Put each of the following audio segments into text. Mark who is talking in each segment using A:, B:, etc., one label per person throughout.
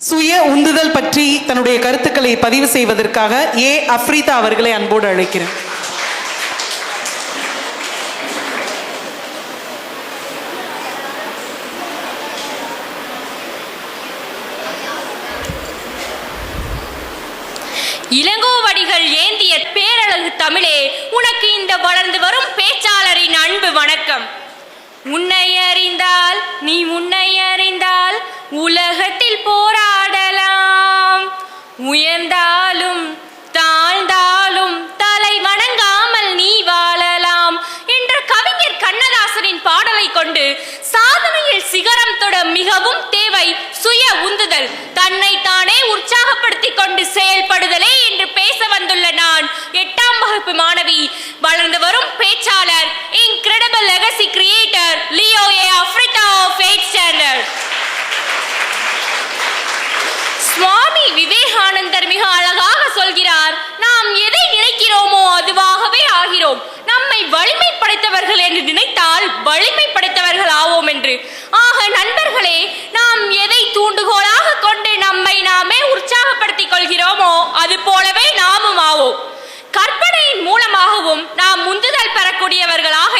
A: சுய உந்துதல் பற்றி தன்னுடைய கருத்துக்களை பதிவு செய்வதற்காக ஏ. அஃப்ரீதா அவர்களை அன்போடு அழைக்கிறேன்.
B: இளங்கோவடிகள் ஏந்திய பேரழகு தமிழே உனக்கு இந்த வளர்ந்து வரும் பேச்சாளரின் அன்பு வணக்கம். உன்னை அறிந்தால் நீ உன்னை அறிந்தால் உலகத்தில் போராடலாம். உயர்ந்தாலும் தாழ்ந்தாலும் தலை வணங்காமல் நீ வாழலாம் என்ற கவிஞர் கண்ணதாசனின் பாடலை கொண்டு சாதனையில் சிகரம் தொட மிகவும் தேவை சுய உந்துதல். தன்னை தானே உற்சாகப்படுத்திக் கொண்டு செயல்படுதலே என்று பேச வந்துள்ள நான் எட்டாம் வகுப்பு மாணவி. வளர்ந்து வரும் பேச்சாளர் Mr. Leo A Africa of aid standard Swami Vivekanandar மிக அழகாக சொல்கிறார் நாம் எதை நினைக்கிறோமோ அதுவாகவே ஆகிறோம். நம்மை வலிமை படைத்தவர்கள் என்று நினைத்தால் வலிமை படைத்தவர்கள் ஆவோம் என்று. ஆக நண்பர்களே நாம் எதை தூண்டுகோலாக கொண்டு நம்மை நாமே உற்சாகப்படுத்திக் கொள்கிறோமோ அது போலவே நாமும் ஆவோம். கற்பனையின் மூலமாகவும் நாம் உந்துதல் பெறக்கூடியவர்களாக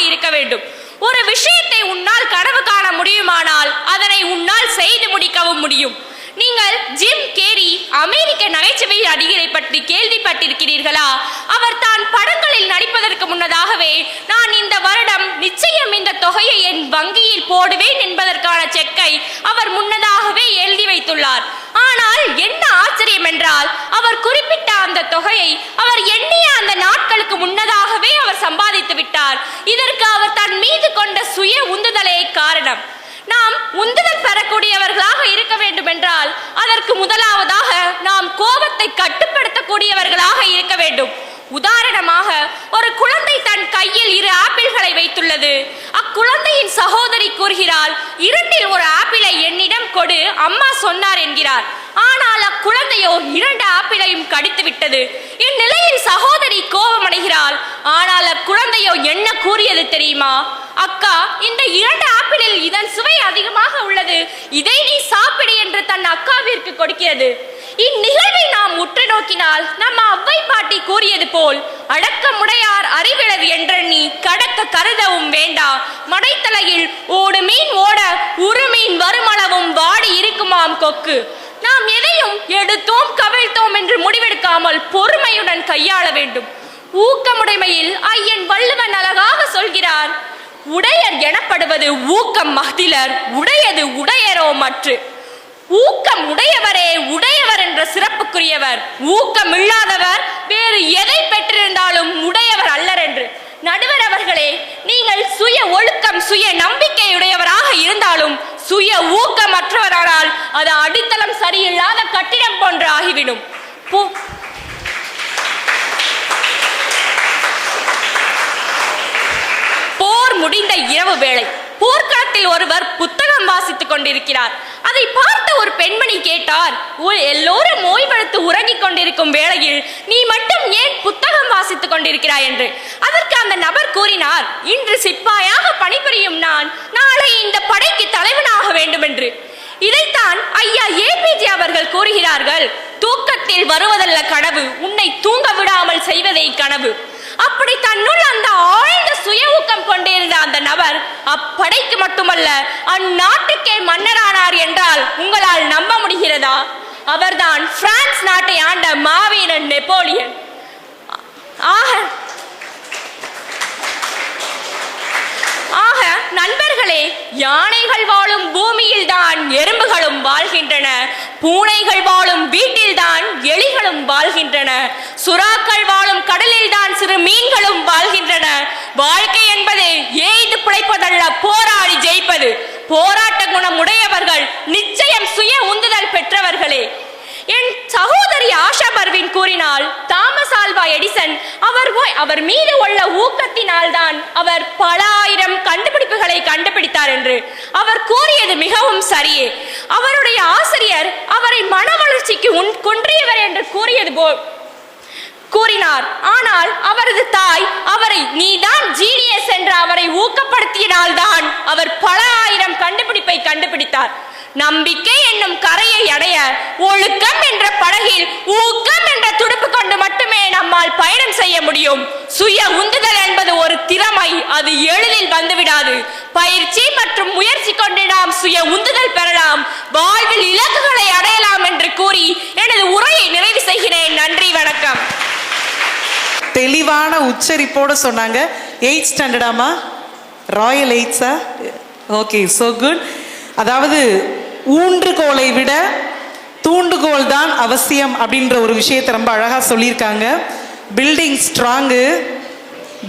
B: ஒரு விஷயத்தை உன்னால் கனவு காண முடியுமானால் அதனை உன்னால் செய்து முடிக்கவும் முடியும். நீங்கள் ஜிம் கேரி அமெரிக்க நகைச்சுவை நடிகரை பற்றி கேள்விப்பட்டிருக்கிறீர்களா? அவர் தான் படங்களில் நடிப்பதற்கு முன்னதாகவே நான் இந்த வருடம் நிச்சயம் இந்த தொகையை என் வங்கியில் போடுவேன் என்பதற்கான செக்கை அவர் முன்னதாகவே எழுதி வைத்துள்ளார். ஆனால் என் என்றால் அவர் குறிப்பிட்ட அந்த தொகையை அவர் எண்ணிய அந்த நாட்களுக்கு முன்னதாகவே அவர் சம்பாதித்து விட்டார். இதற்கு அவர் தன் மீது கொண்ட சுய உந்துதலே காரணம். நாம் உந்துதல் பெறக்கூடியவர்களாக இருக்க வேண்டும் என்றால் அதற்கு முதலாவதாக நாம் கோபத்தை கட்டுப்படுத்தக்கூடியவர்களாக இருக்க வேண்டும். உதாரணமாக ஒரு குழந்தை தன் கையில் அக்குழந்தையின் சகோதரி கூறுகிறாள் இரண்டில் ஒரு ஆப்பிளை என்னிடம் கொடு அம்மா சொன்னார் என்கிறார். ஆனால் அக்குழந்தையோ இரண்டு ஆப்பிளையும் கடித்து விட்டது. இந்நிலையில் சகோதரி கோபமடைகிறாள். ஆனால் அக்குழந்தையோ என்ன கூறியது தெரியுமா? அக்கா இந்த இரண்டு ஆப்பிளில் இதன் சுவை அதிகமாக உள்ளது. இதை நீ சாப்பிடு என்று தன் அக்காவிற்கு கொடுக்கிறது. இந்நிகழ்வை நாம் உற்று நோக்கினால் நம்ம அவ்வை பாட்டி கூறியது போல் அடக்கமுடையார் அறிவிழது என்று கருதவும் வேண்டாம். மடைத்தலையில் ஓடு மீன் ஓட உரு மீன் வருமளவும் வாடி இருக்குமாம் கொக்கு. நாம் எதையும் எடுத்தோம் கவிழ்த்தோம் என்று முடிவெடுக்காமல் பொறுமையுடன் கையாள வேண்டும். ஊக்கமுடைமையில் ஐயன் வள்ளுவன் அழகாக சொல்கிறார் உடையர் எனப்படுவது ஊக்கம் மகிழர் உடையது உடையரோ மற்று. ஊக்கம் உடையவரே உடையவர் என்ற சிறப்புக்குரியவர் ஊக்கம் இல்லாதவர் வேறு எதை பெற்றிருந்தாலும் உடையவர் அல்ல என்று நடுவர் அவர்களே நீங்கள் சுய ஒழுக்கம் சுய நம்பிக்கையுடையவராக இருந்தாலும் சுய ஊக்கமற்றவரானால் அது அடித்தளம் சரியில்லாத கட்டிடம் போன்று ஆகிவிடும். போர் முடிந்த இரவு வேளை. போர்க்களத்தில் ஒருவர் புத்தகம் வாசித்துக் கொண்டிருக்கிறார். அதை பார்த்த ஒரு பெண்மணி கேட்டார் "உ- எல்லோரும் ஓய்வெடுத்து உறங்கிக் கொண்டிருக்கும் வேளையில் நீ மட்டும் ஏன் புத்தகம் வாசித்துக் கொண்டிருக்கிறாய்? என்று. அதற்கு அந்த நபர் கூறினார் இன்று சிப்பாயாக பணிபுரியும் நான் நாளை இந்த படைக்கு தலைவனாக வேண்டும் என்று இதைத்தான் ஐயா ஏபிஜே அவர்கள் கூறுகிறார்கள் தூக்கத்தில் வருவதல்ல கனவு உன்னை தூங்க விடாமல் செய்வதே கனவு. அப்படி தன்னுள் அந்த ஆழ்ந்த சுய ஊக்கம் கொண்டிருந்த அந்த நபர் அப்படைக்கு மட்டுமல்ல அந்நாட்டுக்கே மன்னரானார் என்றால் உங்களால் நம்ப முடிகிறதா? அவர்தான் பிரான்ஸ் நாட்டை ஆண்ட மாவீரன் நெப்போலியன் ஆக ஆக நண்பர்களே யானைகள் வாழும் பூமியில் தான் எறும்புகளும் வாழ்கின்றன. பூனைகள் வாழும் வீட்டில் தான் எலிகளும் வாழ்கின்றன. சுறாக்கள் வாழும் கடலில் தான் சிறு மீன்களும் வாழ்கின்றன. வாழ்க்கை என்பது எய்து பிழைப்பதல்ல போராடி ஜெயிப்பது. போராட்ட குணம் உடையவர்கள் நிச்சயம் சுய உந்துதல் பெற்றவர்களே. என் சகோதரி ஆஷா பர்வின் கூறினால் தாமஸ் ஆல்வா எடிசன் அவர் அவர் மீது உள்ள ஊக்கத்தினால் தான் அவர் பல ஆயிரம் கண்டுபிடிப்புகளை கண்டுபிடித்தார் என்று அவர் கூறியது மிகவும் சரியே. அவருடைய ஆசிரியர் அவரை மன வளர்ச்சிக்கு உன் குன்றியவர் என்று கூறியது போல் கூறினார். ஆனால் அவரது தாய் அவரை நீதான் ஜீனியஸ் என்று அவரை ஊக்கப்படுத்தியனால்தான் அவர் பல ஆயிரம் கண்டுபிடிப்பை கண்டுபிடித்தார். நம்பிக்கை என்னும் கரையை அடைய ஒழுக்கம் என்ற படகில் ஊக்கம் என்ற துடுப்பு கொண்டு மட்டுமே நம்மால் பயணம் செய்ய முடியும். சுய உந்துதல் என்பது ஒரு திறமை அது எளிதில் வந்துவிடாது. பயிற்சி மற்றும் முயற்சி கொண்டு நாம் சுய உந்துதல் பெறலாம். வாழ்வில் இலக்குகளை அடையலாம் என்று கூறி எனது உரையை நிறைவு செய்கிறேன். நன்றி வணக்கம்.
A: தெளிவான உச்சரிப்போட சொன்னாங்க. எயிட் ஸ்டாண்டர்டாமா ராயல் எயிட்ஸா? ஓகே ஸோ குட் அதாவது ஊன்றுகோலை விட தூண்டுகோல் தான் அவசியம் அப்படின்ற ஒரு விஷயத்தை ரொம்ப அழகாக சொல்லியிருக்காங்க. பில்டிங் ஸ்ட்ராங்கு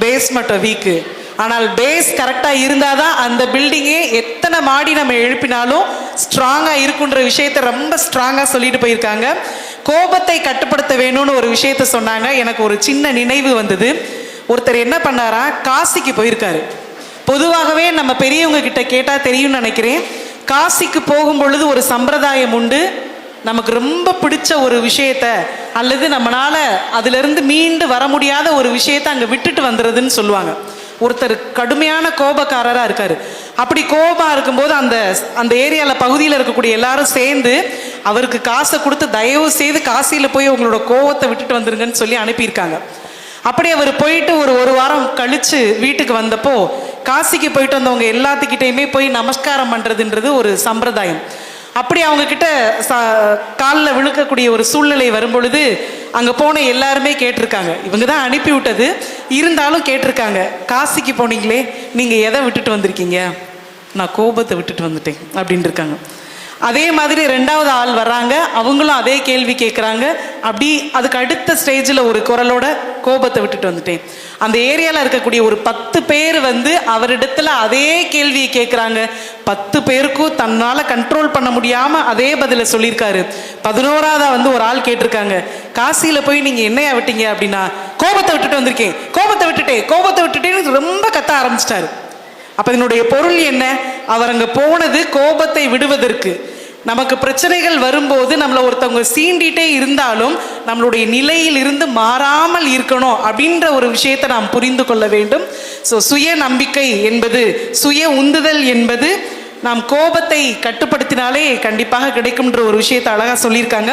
A: பேஸ் மட்டும் வீக்கு ஆனால் பேஸ் கரெக்டாக இருந்தால் தான் அந்த பில்டிங்கே எத்தனை மாடி நம்ம எழுப்பினாலும் ஸ்ட்ராங்காக இருக்குன்ற விஷயத்தை ரொம்ப ஸ்ட்ராங்காக சொல்லிட்டு போயிருக்காங்க. கோபத்தை கட்டுப்படுத்த வேணும்னு ஒரு விஷயத்த சொன்னாங்க. எனக்கு ஒரு சின்ன நினைவு வந்தது. ஒருத்தர் என்ன பண்ணாரா? காசிக்கு போயிருக்காரு. பொதுவாகவே நம்ம பெரியவங்க கிட்ட கேட்டால் தெரியும்னு நினைக்கிறேன். காசிக்கு போகும் பொழுது ஒரு சம்பிரதாயம் உண்டு. நமக்கு ரொம்ப பிடிச்ச ஒரு விஷயத்த அல்லது நம்மளால அதிலிருந்து மீண்டு வர முடியாத ஒரு விஷயத்த அங்கே விட்டுட்டு வந்துடுறதுன்னு சொல்லுவாங்க. ஒருத்தர் கடுமையான கோபக்காரராக இருக்கார். அப்படி கோபமாக இருக்கும்போது அந்த அந்த ஏரியாவில் பகுதியில் இருக்கக்கூடிய எல்லாரும் சேர்ந்து அவருக்கு காசை கொடுத்து தயவு செய்து காசியில் போய் உங்களோட கோவத்தை விட்டுட்டு வந்துருங்கன்னு சொல்லி அனுப்பியிருக்காங்க. அப்படி அவர் போயிட்டு ஒரு ஒரு வாரம் கழித்து வீட்டுக்கு வந்தப்போ காசிக்கு போயிட்டு வந்தவங்க எல்லாத்துக்கிட்டையுமே போய் நமஸ்காரம் பண்ணுறதுன்றது ஒரு சம்பிரதாயம். அப்படி அவங்க கிட்ட ச காலில் விழுக்கக்கூடிய ஒரு சூழ்நிலை வரும்பொழுது அங்கே போன எல்லாருமே கேட்டிருக்காங்க. இவங்க தான் அனுப்பி விட்டது. இருந்தாலும் கேட்டிருக்காங்க. காசிக்கு போனீங்களே நீங்கள் எதை விட்டுட்டு வந்திருக்கீங்க? நான் கோபத்தை விட்டுட்டு வந்துட்டேன் அப்படின்னு இருக்காங்க. அதே மாதிரி ரெண்டாவது ஆள் வர்றாங்க. அவங்களும் அதே கேள்வி கேட்குறாங்க அப்படி அதுக்கு அடுத்த ஸ்டேஜில் ஒரு குரலோட கோபத்தை விட்டுட்டு வந்துட்டேன். அந்த ஏரியாவில் இருக்கக்கூடிய ஒரு பத்து பேர் வந்து அவரிடத்துல அதே கேள்வியை கேட்குறாங்க பத்து பேருக்கும் தன்னால் கண்ட்ரோல் பண்ண முடியாமல் அதே பதிலை சொல்லியிருக்காரு. பதினோராவதா வந்து ஒரு ஆள் கேட்டிருக்காங்க. காசியில் போய் நீங்கள் என்னையா விட்டீங்க அப்படின்னா கோபத்தை விட்டுட்டு வந்திருக்கேன். கோபத்தை விட்டுட்டேன் கோபத்தை விட்டுட்டேன்னு ரொம்ப கத்த ஆரம்பிச்சிட்டாரு. அப்போ இதனுடைய பொருள் என்ன? அவர் அங்கே போனது கோபத்தை விடுவதற்கு. நமக்கு பிரச்சனைகள் வரும்போது நம்மளை ஒருத்தவங்க சீண்டிட்டே இருந்தாலும் நம்மளுடைய நிலையில் இருந்து மாறாமல் இருக்கணும் அப்படின்ற ஒரு விஷயத்தை நாம் புரிந்து கொள்ள வேண்டும். ஸோ சுய நம்பிக்கை என்பது சுய உந்துதல் என்பது நாம் கோபத்தை கட்டுப்படுத்தினாலே கண்டிப்பாக கிடைக்கும்ன்ற ஒரு விஷயத்தை அழகாக சொல்லியிருக்காங்க.